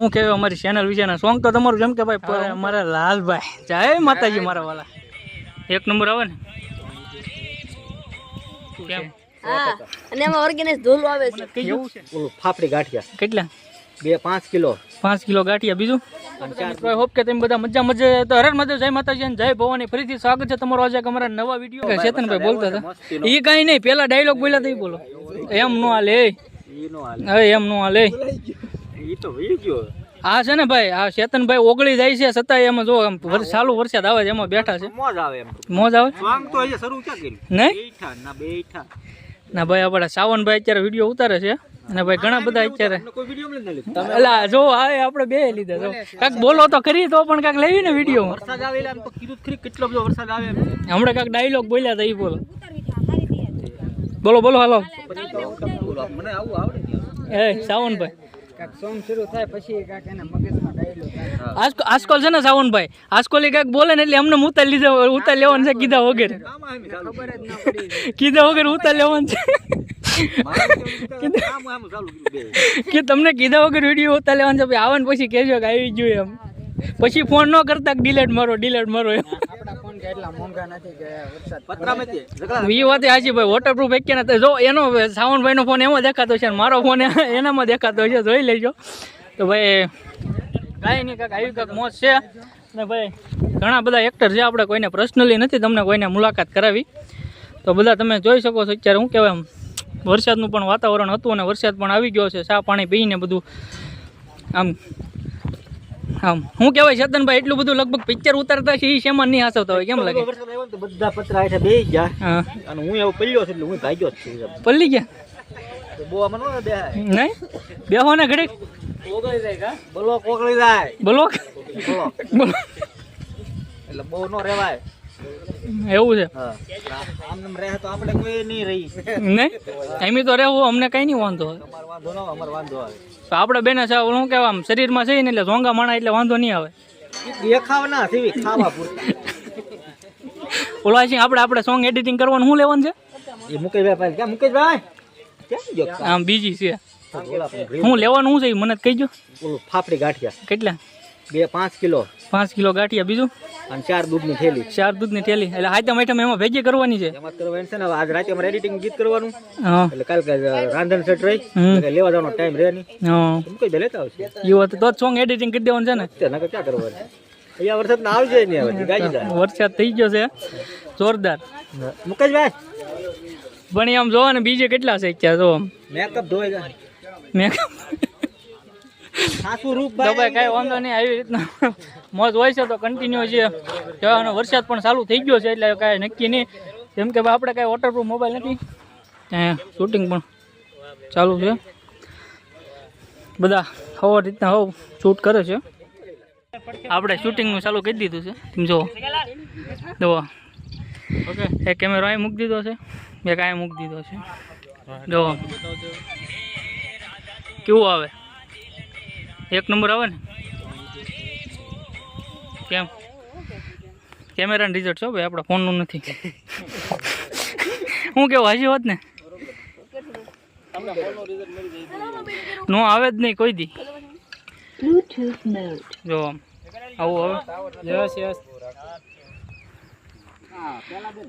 હું કહેવાય અમારી ચેનલ વિશેના સોંગ તો તમારું જેમ કે ભાઈ અમારા લાલભાઈ. જય માતાજી મારા વાલા. એક નંબર આવે ને? કેમ? અને એમાં ઓર્ગેનાઇઝ ધોલ આવે છે. કેવું છે? ઓલું ફાફડી ગાંઠિયા. કેટલા? બે પાંચ કિલો. પાંચ કિલો ગાંઠિયા. બીજું? હોપ કે તમે બધા મજા મજા તો હરણ મધે જય માતાજી અને જય ભવાની. ફરીથી સ્વાગત છે તમારો આજે અમારા નવા વીડિયો ચેતનભાઈ બોલતા હતા. એ કાંઈ નહીં પેલા ડાયલોગ બોલ્યા તો બોલો. એમ નો હાલે એ. એમ નો હાલે. ઈ તો વહી ગયો. આ છે ને ભાઈ આ ચેતનભાઈ ઓગળી જાય છે છતાંય એમાં જો આમ ચાલુ વરસાદ આવે છે એમાં બેઠા છે. મોજ આવે એમ. મોજ આવે? સ્વાંગ તો હજી શરૂ ક્યાં કર્યું? નહીં બેઠા ના બેઠા. ના ભાઈ આપણા સાવનભાઈ અત્યારે વીડિયો ઉતારે છે. અને ભાઈ ઘણા બધા અત્યારે અલા જો આ આપણે બે લીધા જો. કાંઈક બોલો તો કરી તો પણ કાક લેવી ને વીડિયો વરસાદ આવે એટલે આમ તો કીધું ખરી કેટલો બધો વરસાદ આવે એમ. હમણાં કાક ડાયલોગ બોલ્યા હતા એ બોલો. બોલો બોલો હાલો. મને આવું આવડે એ સાવનભાઈ. સોંગ શરૂ થાય પછી કાંક એના મગજમાં ડાયલોગ આજકો આજકોલ છે ને સાવનભાઈ? આજકોલી કાંઈક બોલે ને એટલે અમને ઉતાર લીધા ઉતાર લેવાનું છે કીધા વગર. ખબર જ ના પડી. કીધા વગર ઉતાર લેવાનું છે. આમ આમ ચાલુ કર્યું બે. કે તમને કીધા વગર વીડિયો ઉતાર લેવાનું છે આવે ને પછી કહેજો કે આવી ગયું એમ. પછી ફોન ન કરતા ડિલેટ મારો ડિલેટ મારો એમ. આપણા કે એટલા મોંઘા નથી કે વરસાદ પતરામાં છે એ વાત હાજી ભાઈ વોટરપ્રૂફ એક ને જો એનો સાવનભાઈનો ફોન એમાં દેખાતો છે મારો ફોન એનામાં દેખાતો છે જોઈ લેજો. તો ભાઈ કાંઈ નહીં કાંઈક આવી કાંઈક મોજ છે. અને ભાઈ ઘણા બધા એક્ટર છે આપણે કોઈને પર્સનલી નથી તમને કોઈને મુલાકાત કરાવી. તો બધા તમે જોઈ શકો છો અત્યારે શું કહેવાય વરસાદનું પણ વાતાવરણ હતું અને વરસાદ પણ આવી ગયો છે ચા પાણી પીને બધું. આમ આમ હું કહેવાય ચેતનભાઈ એટલું બધું લગભગ પિક્ચર ઉતારતા છે એ શેમાં નહીં હસાવતા હોય કેમ લાગે? બધા પતરા હેઠે બે ગયા. હા. અને હું એવો પલ્યો છું એટલે હું ભાગ્યો જ છું પલ્લી ગયા? નહીં? બેહો ને ઘડીક. ઓગળી જાય એટલે બહુ નો રેવાય. એવું છે? આમ રહે તો આપણે કોઈ નહીં રહી. નહીં? એમ તો રહેવું અમને કઈ નહીં વાંધો હોય. વાંધો ન હોય, વાંધો આવે. તો આપણે બેને છે શું કહેવાય આમ શરીરમાં છે ને એટલે ઝોંગા માણા એટલે વાંધો નહીં આવે. દેખાવ ના થવી ખાવા પૂરતા. ઓલા છે આપણે આપણે સોંગ એડિટિંગ કરવાનું શું લેવાનું છે? એ મુકેશભાઈ પાસે. ક્યાં મુકેશભાઈ? આમ બીજી છે. હું લેવાનું શું છે મને કહીજો. ફાફડી ગાંઠિયા. કેટલા? બે પાંચ કિલો. પાંચ કિલો ગાંઠિયા બીજું? અને ચાર દૂધની થેલી. ચાર દૂધની થેલી. એટલે હાથમ આઈટમ એમાં ભેગી કરવાની છે? એમાં કરવાનું છે ને આજ રાતે અમારે એડિટિંગ ગીત કરવાનું. એટલે કાલ રાંધણ સેટ રહી. એટલે લેવા જવાનો ટાઈમ રહે નહીં. હા. લેતા આવશે? એ વાત તો સોંગ એડિટિંગ કરી દેવાનું છે ને. નકર ક્યાં કરવાનું? અહીંયા વરસાદ ના આવશે નહીં હવે ગાજી જાય. વરસાદ થઈ ગયો છે. જોરદાર. મુકેશભાઈ પણ એ આમ જોવો ને બીજે કેટલા છે જો મેકઅપ ધોઈ સાસુ રૂપ તો ભાઈ કાંઈ વાંધો નહીં આવી રીતના મોજ હોય છે તો કન્ટિન્યુ છે. જવાનો વરસાદ પણ ચાલુ થઈ ગયો છે એટલે કાંઈ નક્કી નહીં. જેમ કે ભાઈ આપણે કાંઈ વોટરપ્રૂફ મોબાઈલ નથી. ત્યાં શૂટિંગ પણ ચાલુ છે. બધા હવા રીતના હવ શૂટ કરે છે. આપણે શૂટિંગનું ચાલુ કરી દીધું છે. તમે જુઓ. જુઓ. ઓકે. એ કેમેરો અહીં મૂકી દીધો છે. મેં કાંઈ મૂકી દીધો છે. જુઓ. કેવું આવે? એક નંબર આવે ને? કેમ? કેમેરાનું રિઝલ્ટ છો ભાઈ આપણા ફોનનું નથી. હું કેવું હાજી હોત ને? નો આવે જ નહીં કોઈ દી. જો આવું હવે? યસ યસ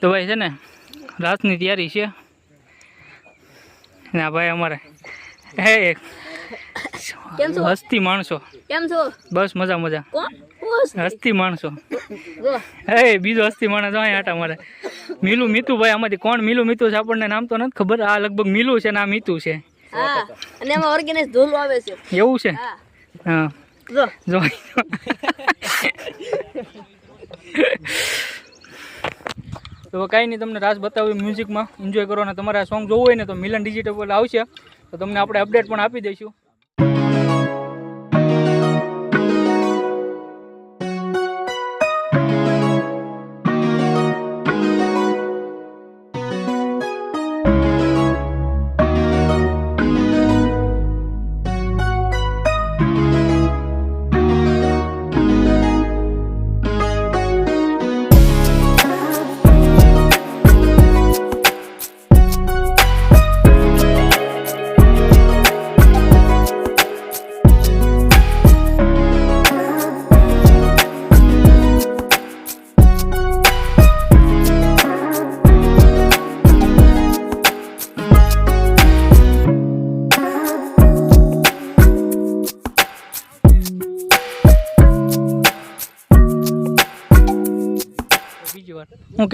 તો ભાઈ છે ને રાતની તૈયારી છે. ના ભાઈ અમારે. હે કેમ છો? હસ્તી માણસો. કેમ છો? બસ મજા મજા. હસ્તી? માણસો. હે બીજો હસ્તી માણસ અહીં આટા મારે. મીલું મીતુ ભાઈ આમાંથી કોણ? મીલું મીતુ છે આપણને નામ તો નથી ખબર. આ લગભગ મીલું છે ને આ મીતુ છે. હા અને એમાં ઓર્ગેનાઇઝ ધોલ આવે છે. એવું છે? હા. જો. તો કાંઈ નહીં તમને રાસ બતાવ્યું મ્યુઝિકમાં. એન્જોય કરો અને તમારે આ સોંગ જોવું હોય ને તો મિલન ડિજિટલ આવશે. તો તમને આપણે અપડેટ પણ આપી દઈશું.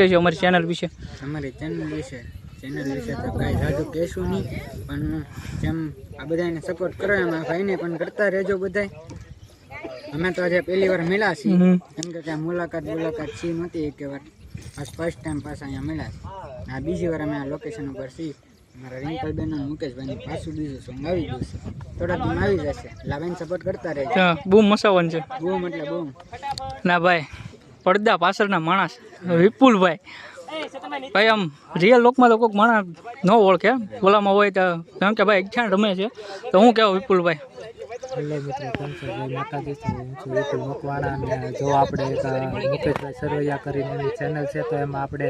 કહેશો અમારી ચેનલ વિશે? અમારી ચેનલ વિશે ચેનલ વિશે તો કાંઈ જાજુ કહેશું નહીં પણ જેમ આ બધાને સપોર્ટ કરો એમ આ ભાઈને પણ કરતા રહેજો બધાય. અમે તો આજે પહેલી વાર મળ્યા છીએ. કેમ કે ત્યાં મુલાકાત મુલાકાત છીએ નહોતી એક વાર. આ ફર્સ્ટ ટાઈમ પાછા અહીંયા મળ્યા છે આ બીજી વાર અમે આ લોકેશન ઉપર છીએ. મારા રિંકલબેન અને મુકેશભાઈ પાછું બીજું સોંગ આવી ગયું છે. થોડા દિન આવી જશે. એટલે સપોર્ટ કરતા રહેજો. બૂમ મસાવન છે. બૂમ એટલે બૂમ. ના ભાઈ. પડદા પાછળના માણસ, વિપુલભાઈ. ભાઈ, આમ રિયલ લોકમાં તો કોઈક માણસ ન ઓળખે ઓલામાં હોય તો કેમ કે ભાઈ એકઠાણ રમે છે. તો હું કહેવું વિપુલભાઈ? હેલો મિત્રો, કેમ છો? જો આપણે મુકેશભાઈ સરવૈયા કરીને એની ચેનલ છે, તો એમાં આપણે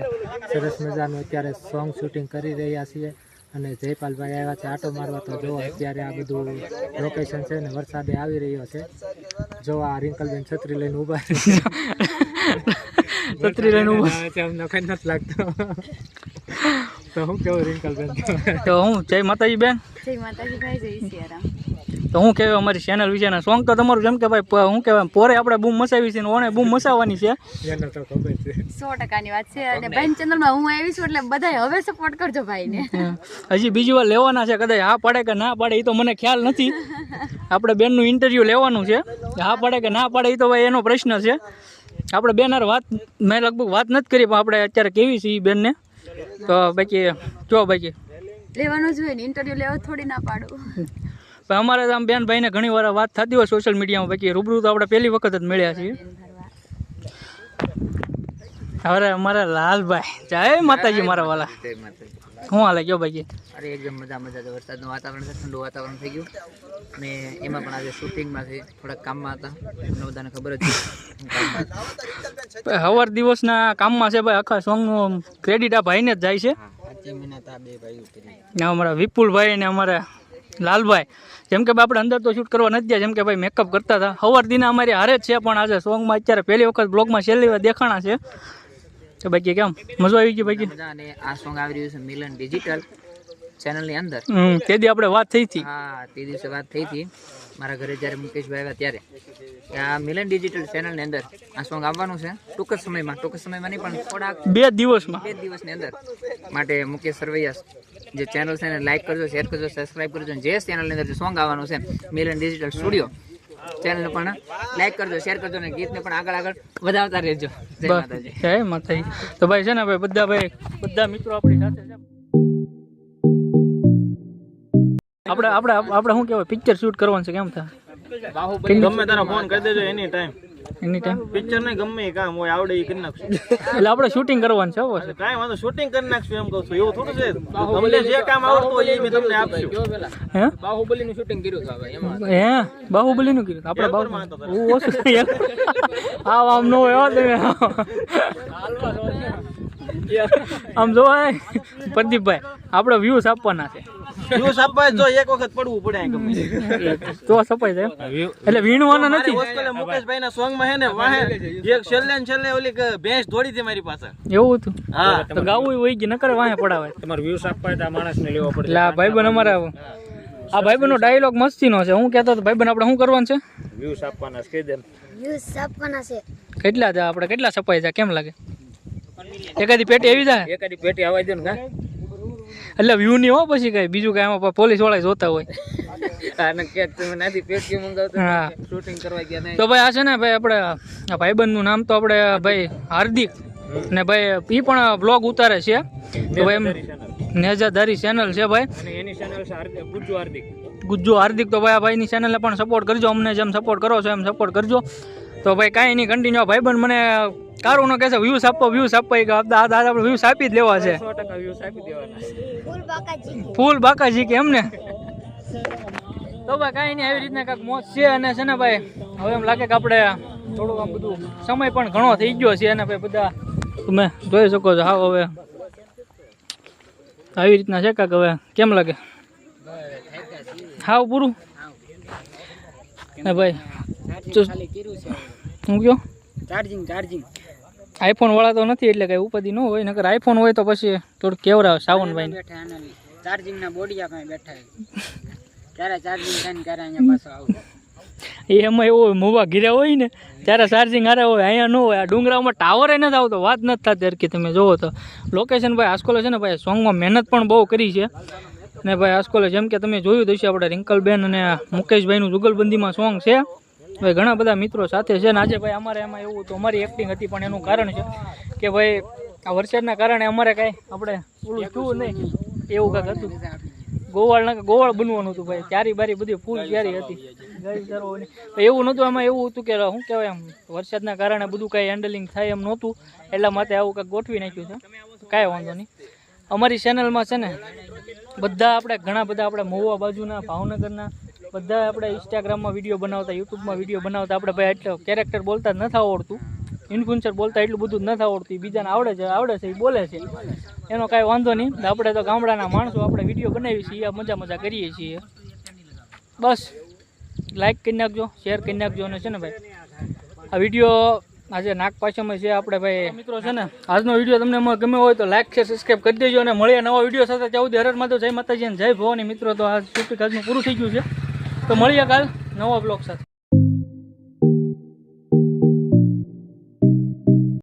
સરસ મજાનું અત્યારે સોંગ શૂટિંગ કરી રહ્યા છીએ. અને જયપાલભાઈ આવ્યા છે આટો મારવા. તો જો અત્યારે આ બધું લોકેશન છે ને વરસાદે આવી રહ્યો છે. જો આ રિંકલબેન છત્રી લઈને ઊભા છત્રી લઈને નથી લાગતો તો હું કેવું રિંકલબેન તો હું જય માતાજી બેન જય માતાજી ભાઈ જય સિયારામ તો હું કહેવાય અમારી ચેનલ વિશેના સોંગ તો તમારું જેમ કે ભાઈ હું કહેવાય પોરે આપણે બૂમ મસાવી છે ને ઓને બૂમ મસાવવાની છે એને તો ખબર છે સો ટકાની વાત છે અને બેન ચેનલમાં હું આવી છું એટલે બધા હવે સપોર્ટ કરજો ભાઈને હજી બીજી વાર લેવાના છે કદાચ હા પડે કે ના પડે એ તો મને ખ્યાલ નથી આપણે બેનનું ઇન્ટરવ્યૂ લેવાનું છે હા પડે કે ના પડે એ તો ભાઈ એનો પ્રશ્ન છે આપણે બેન હારે વાત મેં લગભગ વાત નથી કરી પણ આપણે અત્યારે કેવી છે એ બેનને? તો બાકી જો બાકી. લેવાનું જોઈએ ને ઇન્ટરવ્યુ લેવા થોડી ના પાડું. પણ અમારે તો આમ બેન ભાઈને ઘણી વાર વાત થતી હોય સોશિયલ મીડિયામાં બાકી રૂબરૂ તો આપણે પહેલી વખત જ મળ્યા છીએ. હવે અમારા લાલભાઈ. જય માતાજી મારા વાલા. જય માતાજી. શું હાલે? કયો ભાઈ અરે એકદમ મજા મજા છે વરસાદનું વાતાવરણ છે ઠંડુ વાતાવરણ થઈ ગયું. અને એમાં પણ આજે શૂટિંગમાં છે થોડાક કામમાં હતા. તમને બધાને ખબર જ છે હવાર દિવસના કામમાં છે ભાઈ આખા સોંગનું ક્રેડિટ આ ભાઈને જ જાય છે. ને અમારા વિપુલભાઈ ને અમારા લાલભાઈ. જેમ કે આપણે અંદર તો શૂટ કરવા નથી ગયા. જેમ કે ભાઈ મેકઅપ કરતા હતા. હવાર દિના અમારી હારે જ છે પણ આજે સોંગમાં અત્યારે પહેલી વખત બ્લોગમાં છેલ્લી વાર દેખાણા છે. તો બાકી કેમ? મજા આવી ગઈ બાકી? મજા અને આ સોંગ આવી રહ્યું છે મિલન ડિજિટલ ચેનલની અંદર. તે દી આપણે વાત થઈ હતી. હા તે દિવસે વાત થઈ હતી. મારા ઘરે જ્યારે મુકેશભાઈ આવ્યા ત્યારે. આ મિલન ડિજિટલ ચેનલની અંદર આ સોંગ આવવાનું છે. ટૂંક જ સમયમાં ટૂંક સમયમાં નહીં પણ થોડાક બે દિવસમાં. બે દિવસની અંદર માટે મુકેશ સરવૈયા જે ચેનલ છે એને લાઈક કરજો શેર કરજો સબસ્ક્રાઈબ કરજો. જે ચેનલની અંદર જે સોંગ આવવાનું છે મિલન ડિજિટલ સ્ટુડિયો ચેનલને પણ લાઈક કરજો શેર કરજો ને ગીતને પણ આગળ આગળ વધાવતા રહેજો. જય બસ. માતાજી. જય માતાજી. તો ભાઈ છે ને ભાઈ બધા ભાઈ બધા મિત્રો આપણી સાથે છે. આપણે આપણે આપણે શું કહેવાય? પિક્ચર શૂટ કરવાનું છે કેમ થાય? ગમે તારા ફોન કરી દેજો any time any time picture ને ગમે કામ હોય આવડે એ કરી નાખશું. એટલે આપણે શૂટિંગ કરવાનું છે બસ કાઈ વાંધો શૂટિંગ કરી નાખશું એમ કહું છું. એવું થોડું છે? તમને જે કામ આવડતું હોય એ મેં તમને આપશું. હે? બાહુબલી નું શૂટિંગ કર્યું છે ભાઈ એમાં. હે? બાહુબલી નું કર્યું આપણે બાહુ ઓ ઓછું આવ આમ નો હોય હો તમે. આમ જો પ્રદીપભાઈ આપણે વ્યૂઝ આપવાના છે. વ્યૂઝ આપવા જો એક વખત પડવું પડે ગમે તો જાય એટલે વીણવાના નથી? હોસ્ટેલે મુકેશભાઈના સોંગમાં હે ને વાહે એક છેલ્લે ને છેલ્લે ઓલી ભેંસ દોડી હતી મારી પાસે. એવું હતું? હા. તો ગાવું હોય કે નકર વાંહે પડાવે. તમારે વ્યૂઝ આપવા હોય તો આ માણસને લેવો પડે. એટલે આ ભાઈબંધ અમારા આ બનો ડાયલોગ મસ્તીનો છે. હું કહેતો હતો ભાઈબંધ આપણે શું કરવાનું છે? વ્યૂઝ આપવાના છે દે વ્યૂઝ આપવાના છે. કેટલા છે આપણે કેટલા સપાઈ જાય કેમ લાગે? એકાદી પેટી આવી જાય? એકાદી પેટી આવી દે ને કા એટલે વ્યૂ નહીં હો પછી કઈ. બીજું કઈ આમાં પોલીસવાળા જોતા હોય. તો ભાઈ આ છે ને ભાઈ આપણે ભાઈબંધ ભાઈબંધનું નામ તો આપણે ભાઈ હાર્દિક. ને ભાઈ એ પણ બ્લોગ ઉતારે છે. તો ભાઈ એમ નેજાધારી ચેનલ છે ભાઈ. એની ચેનલ છે ગુજ્જુ હાર્દિક. ગુજ્જુ હાર્દિક તો ભાઈ આ ભાઈની ચેનલને પણ સપોર્ટ કરજો. અમને જેમ સપોર્ટ કરો છો એમ સપોર્ટ કરજો. તો ભાઈ કાંઈ નહીં કન્ટિન્યુ ભાઈબંધ મને કારું ન કહેશે વ્યૂઝ આપો વ્યૂઝ આપો. એક દાદા આપણે વ્યૂઝ આપી જ લેવા છે. સો ટકા વ્યૂઝ આપી દેવાના. ફૂલ બાકાજી. કે એમને તો ભાઈ કાંઈ નહીં આવી રીતના કાંઈક મોજ છે અને છે ને ભાઈ હવે એમ લાગે કે આપણે થોડુંક આમ બધું સમય પણ ઘણો થઈ ગયો છે અને ભાઈ બધા તમે જોઈ શકો છો હાવ હવે આવી રીતના છે કાંક હવે કેમ લાગે? હાવ પૂરું? ને ભાઈ છે. હું કયો? ચાર્જિંગ ચાર્જિંગ આઈફોન વાળા તો નથી એટલે કઈ ઉપાધિ ન હોય નકર આઈફોન હોય તો પછી થોડુંક કેવરાવ સાવનભાઈ બેઠા આના ચાર્જિંગ ના બોડિયા પાસે બેઠા ક્યારે ચાર્જિંગ થાય ને ક્યારે અહીંયા પાછો આવું. એમાં એવું હોય મોવા ઘીર્યા હોય ને ત્યારે ચાર્જિંગ હારે હોય અહીંયા ન હોય આ ડુંગરામાં ટાવરે નથી આવતો વાત નથી થતી હરકી તમે જોવો તો. લોકેશન ભાઈ આસ્કોલે છે ને ભાઈ સોંગમાં મહેનત પણ બહુ કરી છે. ને ભાઈ આસ્કોલે જેમ કે તમે જોયું તો છે આપણે રિંકલબેન અને મુકેશભાઈનું જુગલબંધીમાં સોંગ છે. ભાઈ ઘણા બધા મિત્રો સાથે છે ને આજે ભાઈ અમારે એમાં એવું હતું અમારી એક્ટિંગ હતી, પણ એનું કારણ છે કે ભાઈ આ વરસાદના કારણે અમારે કાંઈ આપણે ઓલું થયું નહીં. એવું કાંઈક હતું. ગોવાળ ના ગોવાળ બનવાનું હતું ભાઈ. ક્યારી બારી બધી ફૂલ ક્યારી હતી. તો એવું નહોતું એમાં એવું હતું કે શું કહેવાય એમ વરસાદના કારણે બધું કાંઈ હેન્ડલિંગ થાય એમ નહોતું. એટલા માટે આવું કાંઈક ગોઠવી નાખ્યું છે. કાંઈ વાંધો નહીં. અમારી ચેનલમાં છે ને, બધા આપણે, ઘણા બધા આપણે મહુવા બાજુના, ભાવનગરના બધા આપણે ઇન્સ્ટાગ્રામમાં વીડિયો બનાવતા યુટ્યુબમાં વીડિયો બનાવતા આપણે ભાઈ એટલે કેરેક્ટર બોલતા નથી આવડતું. ઇન્ફ્લુએન્સર બોલતા એટલું બધું નથી આવડતું. બીજાને આવડે છે આવડે છે એ બોલે છે. એનો કાંઈ વાંધો નહીં. આપણે તો ગામડાના માણસો આપણે વીડિયો બનાવીએ છીએ આ મજા મજા કરીએ છીએ. બસ. લાઇક કરી નાખજો શેર કરી નાખજો અને છે ને ભાઈ? આ વીડિયો આજે નાગ પાછામાં છે આપણે ભાઈ. મિત્રો છે ને? આજનો વીડિયો તમને એમાં ગમે હોય તો લાઈક છે સબસ્ક્રાઈબ કરી દેજો અને મળીએ નવા વીડિયો સાથે. હરરમાં તો જય માતાજી અને જય ભવાની મિત્રો. તો આ શૂટિંગ આજનું પૂરું થઈ ગયું છે. તો મળીએ કાલ નવો બ્લોગ સાથે.